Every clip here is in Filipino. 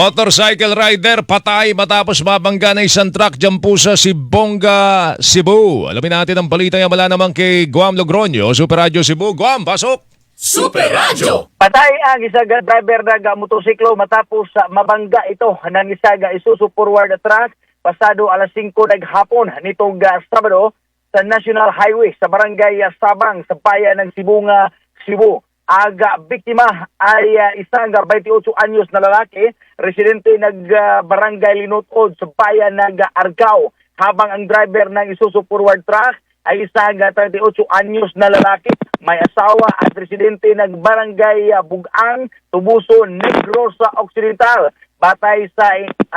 Motorcycle rider patay matapos mabangga ng isang truck dyan po sa Sibonga, Cebu. Alamin natin ang balita yan mula naman kay Guam Logroño, Super Radio Cebu. Guam, pasok! Super Radio. Patay ang isaga driver ng motosiklo matapos sa mabangga ito ng isaga Isuzu forward truck pasado alas 5 naghapon nitong uh, Sabado sa National Highway sa barangay uh, Sabang sa bayan ng Sibunga, Cebu. Aga biktima ay uh, isang uh, 28 anyos na lalaki, residente ng uh, barangay Linutod sa bayan ng uh, Argao habang ang driver ng Isuzu forward truck ay isang uh, 38 anyos na lalaki may asawa at residente ng barangay uh, Bugang, Tubuso, Negros sa Occidental. Batay sa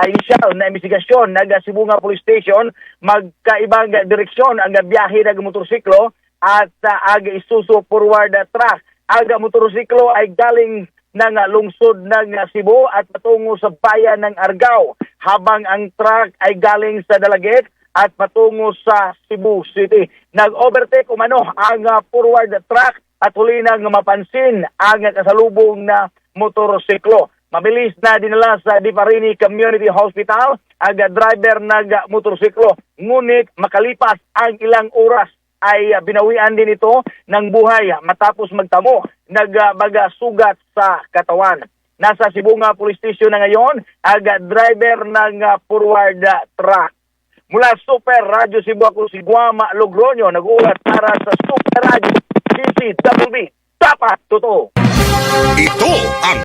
initial na investigasyon ng Sibunga Police Station, magkaibang direksyon ang biyahe ng motorsiklo at uh, aga isuso forward truck. Aga motorsiklo ay galing ng lungsod ng Cebu at patungo sa bayan ng Argao habang ang truck ay galing sa Dalaget at patungo sa Cebu City. Nag-overtake umano ang uh, forward truck at huli nang mapansin ang kasalubong na motorsiklo. Mabilis na dinala sa Diparini Community Hospital ang driver ng motorsiklo. Ngunit makalipas ang ilang oras ay uh, binawian din ito ng buhay matapos magtamo nagbaga sugat sa katawan. Nasa Sibunga Police Station na ngayon ang uh, driver ng uh, forward truck. Mula Super Radio Cebu ako si Guama Logroño nag-uulat para sa Super Radio CCWB. Dapat totoo. Ito ang